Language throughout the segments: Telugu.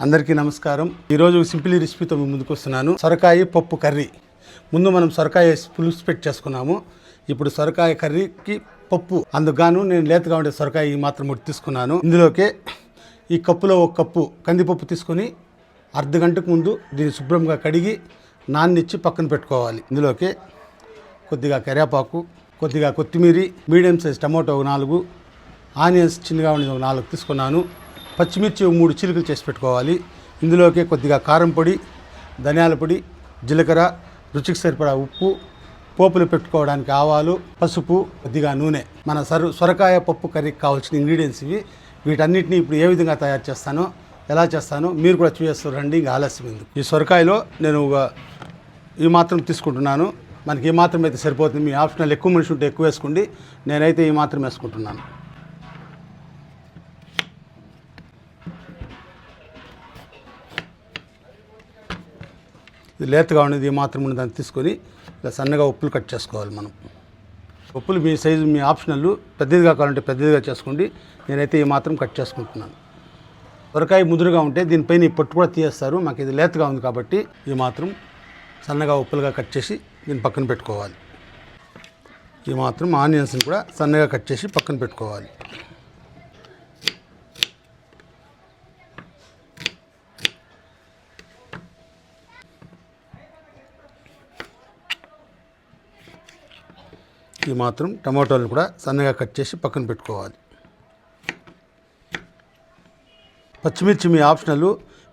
అందరికీ నమస్కారం. ఈరోజు సింపుల్ రెసిపీతో మీ ముందుకు వస్తున్నాను. సొరకాయ పప్పు కర్రీ. ముందు మనం సొరకాయ పులుసు పెట్టి చేసుకున్నాము. ఇప్పుడు సొరకాయ కర్రీకి పప్పు. అందుకుగాను నేను లేతగా ఉండే సొరకాయ మాత్రం ఒకటి తీసుకున్నాను. ఇందులోకే ఈ కప్పులో ఒక కప్పు కందిపప్పు తీసుకొని అర్ధ గంటకు ముందు దీన్ని శుభ్రంగా కడిగి నాన్నిచ్చి పక్కన పెట్టుకోవాలి. ఇందులోకి కొద్దిగా కరివేపాకు కొద్దిగా కొత్తిమీర మీడియం సైజ్ టమాటో ఒక నాలుగు ఆనియన్స్ చిన్నగా ఉండేది ఒక నాలుగు తీసుకున్నాను. పచ్చిమిర్చి మూడు చిలుకలు చేసి పెట్టుకోవాలి. ఇందులోకి కొద్దిగా కారం పొడి ధనియాల పొడి జీలకర్ర రుచికి సరిపడా ఉప్పు పోపులు పెట్టుకోవడానికి ఆవాలు పసుపు కొద్దిగా నూనె. మన సరు సొరకాయ పప్పు కర్రీకి కావాల్సిన ఇంగ్రీడియంట్స్ ఇవి. వీటన్నిటిని ఇప్పుడు ఏ విధంగా తయారు చేస్తానో ఎలా చేస్తానో మీరు కూడా చూసేస్తారు. రండి ఇంకా ఆలస్యం ఎందుకు? ఈ సొరకాయలో నేను ఈ మాత్రం తీసుకుంటున్నాను. మనకి ఈ మాత్రం అయితే సరిపోతుంది. మీ ఆప్షనల్ ఎక్కువ మనిషి ఉంటే ఎక్కువ వేసుకోండి. నేనైతే ఈ మాత్రం వేసుకుంటున్నాను. ఇది లేతగా ఉండేది ఈ మాత్రం ఉన్న దాన్ని తీసుకొని ఇలా సన్నగా ఉప్పులు కట్ చేసుకోవాలి మనం. ఉప్పులు మీ సైజు మీ ఆప్షనల్ పెద్దదిగా కావాలంటే పెద్దదిగా చేసుకోండి. నేనైతే ఈ మాత్రం కట్ చేసుకుంటున్నాను. సొరకాయ ముదురుగా ఉంటే దీనిపైన ఈ పొట్టు కూడా తీయేస్తారు మాకు ఇది లేతగా ఉంది కాబట్టి ఈ మాత్రం సన్నగా ఉప్పులుగా కట్ చేసి దీన్ని పక్కన పెట్టుకోవాలి. ఈ మాత్రం ఆనియన్స్ని కూడా సన్నగా కట్ చేసి పక్కన పెట్టుకోవాలి. ఈ మాత్రం టమాటోలను కూడా సన్నగా కట్ చేసి పక్కన పెట్టుకోవాలి. పచ్చిమిర్చి మీ ఆప్షనల్.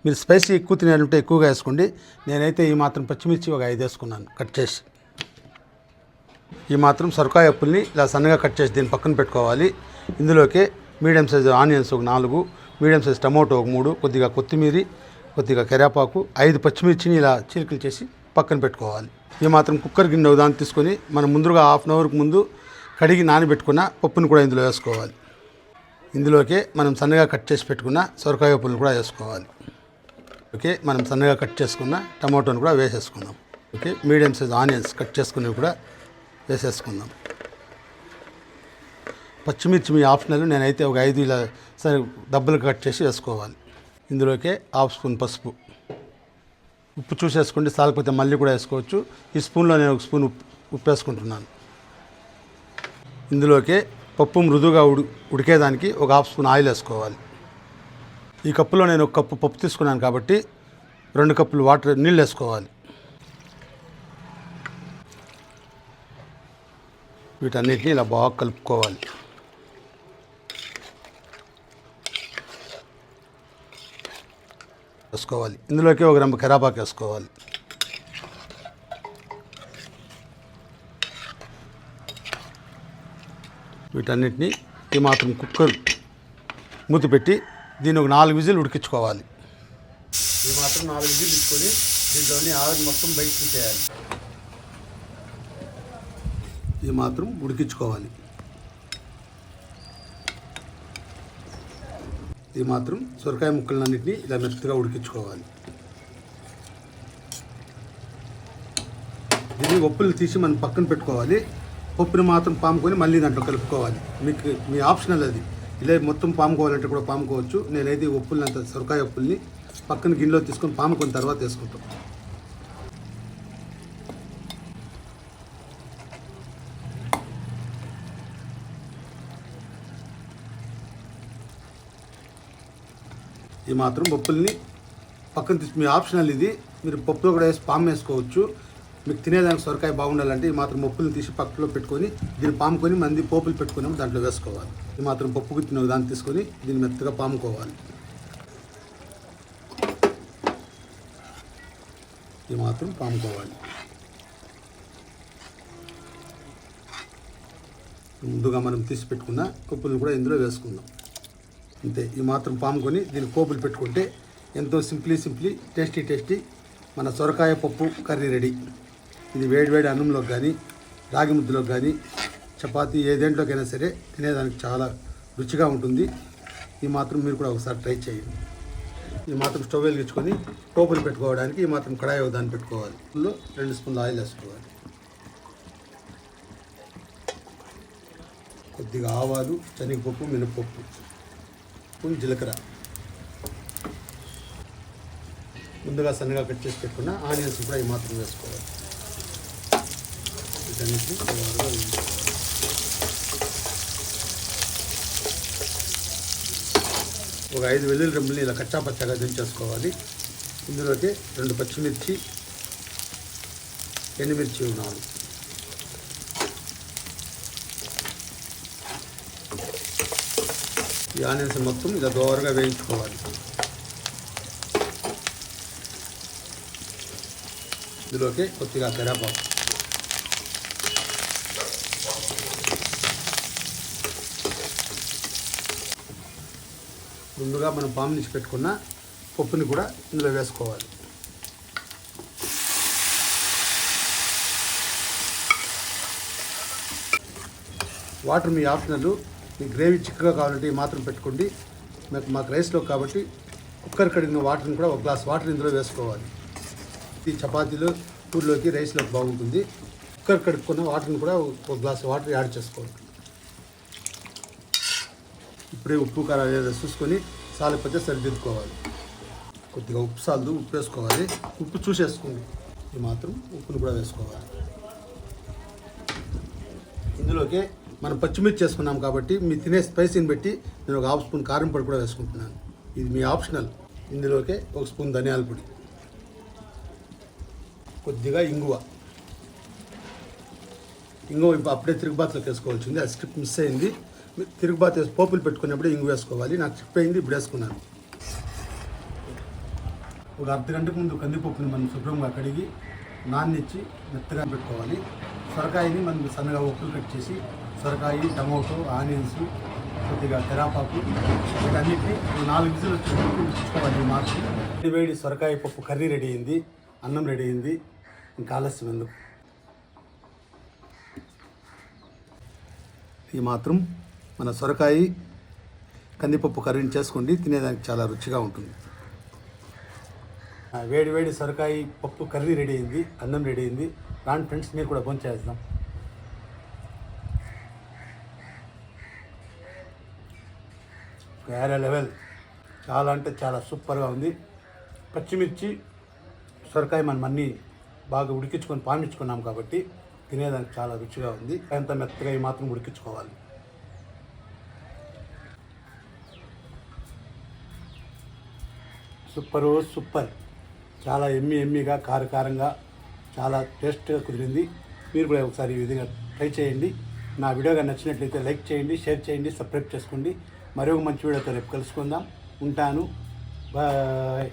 మీరు స్పైసీ ఎక్కువ తినాలంటే ఎక్కువగా వేసుకోండి. నేనైతే ఈ మాత్రం పచ్చిమిర్చి ఒక ఐదు వేసుకున్నాను కట్ చేసి. ఈ మాత్రం సొరకాయ అప్పుల్ని ఇలా సన్నగా కట్ చేసి దీన్ని పక్కన పెట్టుకోవాలి. ఇందులోకి మీడియం సైజు ఆనియన్స్ ఒక నాలుగు మీడియం సైజు టమాటో ఒక మూడు కొద్దిగా కొత్తిమీర కొద్దిగా కరివేపాకు ఐదు పచ్చిమిర్చిని ఇలా చిలుకలు చేసి పక్కన పెట్టుకోవాలి. ఈ మాత్రం కుక్కర్ గిన్నె దాన్ని తీసుకొని మనం ముందుగా హాఫ్ అన్ అవర్కి ముందు కడిగి నానబెట్టుకున్న పప్పును కూడా ఇందులో వేసుకోవాలి. ఇందులోకి మనం సన్నగా కట్ చేసి పెట్టుకున్న సొరకాయ పప్పును కూడా వేసుకోవాలి. ఓకే మనం సన్నగా కట్ చేసుకున్న టమాటోని కూడా వేసేసుకుందాం. Okay medium size onions cut చేసుకుని కూడా వేసేసుకుందాం. పచ్చిమిర్చి మీ ఆప్షనల్ నేనైతే ఒక ఐదు ఇలా సరే డబ్బులు కట్ చేసి వేసుకోవాలి. ఇందులోకే హాఫ్ స్పూన్ పసుపు. ఉప్పు చూసేసుకోండి సాలకపోతే మళ్ళీ కూడా వేసుకోవచ్చు. ఈ స్పూన్లో నేను ఒక స్పూన్ ఉప్పు ఉప్పు వేసుకుంటున్నాను. ఇందులోకి పప్పు మృదువుగా ఉడి ఉడికేదానికి ఒక హాఫ్ స్పూన్ ఆయిల్ వేసుకోవాలి. ఈ కప్పులో నేను ఒక కప్పు పప్పు తీసుకున్నాను కాబట్టి రెండు కప్పులు వాటర్ నీళ్ళు వేసుకోవాలి. వీటన్నిటిని ఇలా బాగా కలుపుకోవాలి. వేసుకోవాలి. ఇందులోకి ఒక రెండు కరాపాకు వేసుకోవాలి. వీటన్నిటిని ఈ మాత్రం కుక్కర్ మూతి పెట్టి దీన్ని ఒక నాలుగు విజిల్ ఉడికించుకోవాలి. ఈ మాత్రం నాలుగు విజిల్ ఇచ్చుకొని దీంట్లోని ఆవిరి మొత్తం బయట తీసేయాలి. ఈ మాత్రం ఉడికించుకోవాలి. ఇది మాత్రం సొరకాయ ముక్కలన్నింటినీ ఇలా మెత్తగా ఉడికించుకోవాలి. దీన్ని ఒప్పులు తీసి మనం పక్కన పెట్టుకోవాలి. పప్పుని మాత్రం పాముకొని మళ్ళీ దాంట్లో కలుపుకోవాలి. మీకు మీ ఆప్షనల్ అది. ఇలా మొత్తం పాముకోవాలంటే కూడా పాముకోవచ్చు. నేనైతే ఈ అంత సొరకాయ ఒప్పుల్ని పక్కన గిన్నెలో తీసుకొని పాముకొని తర్వాత వేసుకుంటాం. ఈ మాత్రం పప్పుల్ని పక్కన తీసి మీ ఆప్షనల్ ఇది. మీరు పప్పులో కూడా వేసి పాము వేసుకోవచ్చు. మీకు తినేదానికి సొరకాయ బాగుండాలంటే ఈ మాత్రం పప్పుల్ని తీసి పక్కలో పెట్టుకొని దీన్ని పాముకొని మంది పోపులు పెట్టుకుని దాంట్లో వేసుకోవాలి. ఈ మాత్రం పప్పు తినే దాన్ని తీసుకొని దీన్ని మెత్తగా పాముకోవాలి. ఈ మాత్రం పాముకోవాలి. ముందుగా మనం తీసి పెట్టుకున్న పప్పులను కూడా ఇందులో వేసుకుందాం. అంతే ఈ మాత్రం పాముకొని దీన్ని కోపులు పెట్టుకుంటే ఎంతో సింప్లీ సింప్లీ టేస్టీ టేస్టీ మన సొరకాయ పప్పు కర్రీ రెడీ. ఇది వేడివేడి అన్నంలోకి కానీ రాగి ముద్దలోకి కానీ చపాతీ ఏ దేంట్లోకైనా సరే తినేదానికి చాలా రుచిగా ఉంటుంది. ఈ మాత్రం మీరు కూడా ఒకసారి ట్రై చేయండి. ఈ మాత్రం స్టవ్ వెలిగించుకొని పోపులు పెట్టుకోవడానికి ఈ మాత్రం కడాయి దాన్ని పెట్టుకోవాలి. ఇందులో రెండు స్పూన్లు ఆయిల్ వేసుకోవాలి. కొద్దిగా ఆవాలు శనగపప్పు మినపప్పు. స్పూన్ జీలకర్ర. ముందుగా సన్నగా కట్ చేసి పెట్టుకున్న ఆనియన్స్ కూడా ఈ మాత్రం వేసుకోవాలి. వీటన్నిటిని ఒక ఐదు వెల్లుల్లి రెమ్మల్ని ఇలా కచ్చా పచ్చగా దించేసుకోవాలి. ఇందులోకి రెండు పచ్చిమిర్చి ఎండుమిర్చి నాలుగు. ఈ ఆనియన్స్ మొత్తం ఇలా దోరగా వేయించుకోవాలి. ఇందులోకి కొద్దిగా కరేపాకు ముందుగా మనం పాము నుంచి పెట్టుకున్న పప్పుని కూడా ఇందులో వేసుకోవాలి. వాటర్ మీ ఆప్షనల్ మీ గ్రేవీ చిక్కగా కావాలంటే ఈ మాత్రం పెట్టుకోండి. మాకు మాకు రైస్లో కాబట్టి కుక్కర్ కడిగిన వాటర్ని కూడా ఒక గ్లాస్ వాటర్ ఇందులో వేసుకోవాలి. ఈ చపాతీలు కూరలోకి రైస్లోకి బాగుంటుంది. కుక్కర్ కడుక్కున్న వాటర్ని కూడా ఒక గ్లాస్ వాటర్ యాడ్ చేసుకోవాలి. ఇప్పుడే ఉప్పు కారం ఏదో చూసుకొని సాలిపోతే సరిదిద్దుకోవాలి కొద్దిగా ఉప్పు సాల్దు ఉప్పు వేసుకోవాలి. ఉప్పు చూసేసుకోండి. ఇది మాత్రం ఉప్పును కూడా వేసుకోవాలి. ఇందులోకి మనం పచ్చిమిర్చి చేసుకున్నాం కాబట్టి మీ తినే స్పైసీని బట్టి నేను ఒక హాఫ్ స్పూన్ కారం పొడి కూడా వేసుకుంటున్నాను. ఇది మీ ఆప్షనల్. ఇందులోకే ఒక స్పూన్ ధనియాల పొడి. కొద్దిగా ఇంగువ. ఇంగువ ఇప్పుడు అప్పుడే తిరుగుబాతులోకి వేసుకోవాల్సింది ఆ స్క్రిప్ట్ మిస్ అయింది. మీరు తిరుగుబాతు వేసి పోపులు పెట్టుకున్నప్పుడే ఇంగు వేసుకోవాలి. నాకు స్క్రిప్ అయింది ఇప్పుడు వేసుకున్నాను. ఒక అర్ధ గంటకు ముందు కందిపప్పుని మనం శుభ్రంగా కడిగి నాన్నిచ్చి మెత్తగా పెట్టుకోవాలి. సొరకాయని మనం సన్నగా ఉప్పులు కట్ చేసి సొరకాయ టమోటో ఆనియన్స్ కొద్దిగా తెరాపాకు వీటన్నిటిని నాలుగు విజులు వచ్చి మార్చి. వేడి వేడి సొరకాయ పప్పు కర్రీ రెడీ అయింది అన్నం రెడీ అయింది ఇంకా ఆలస్యం ఎందుకు? ఈ మాత్రం మన సొరకాయ కందిపప్పు కర్రీని చేసుకోండి తినేదానికి చాలా రుచిగా ఉంటుంది. వేడి వేడి సొరకాయ పప్పు కర్రీ రెడీ అయింది అన్నం రెడీ అయింది. రాండి ఫ్రెండ్స్ మీరు కూడా భోంచేద్దాం. వేరే లెవెల్. చాలా అంటే చాలా సూపర్గా ఉంది. పచ్చిమిర్చి సొరకాయ మనం అన్నీ బాగా ఉడికించుకొని పామించుకున్నాం కాబట్టి తినేదానికి చాలా రుచిగా ఉంది. ఎంత మెత్తగా మాత్రం ఉడికించుకోవాలి. Super super. చాలా ఎమ్మి ఎమ్మిగా కారకారంగా చాలా టేస్ట్గా కుదిరింది. మీరు కూడా ఒకసారి ఈ విధంగా ట్రై చేయండి. నా వీడియోగా నచ్చినట్లయితే లైక్ చేయండి షేర్ చేయండి సబ్స్క్రైబ్ చేసుకోండి. మరొక మంచి వీడియోతో రేపు కలుసుకుందాం. ఉంటాను. బాయ్.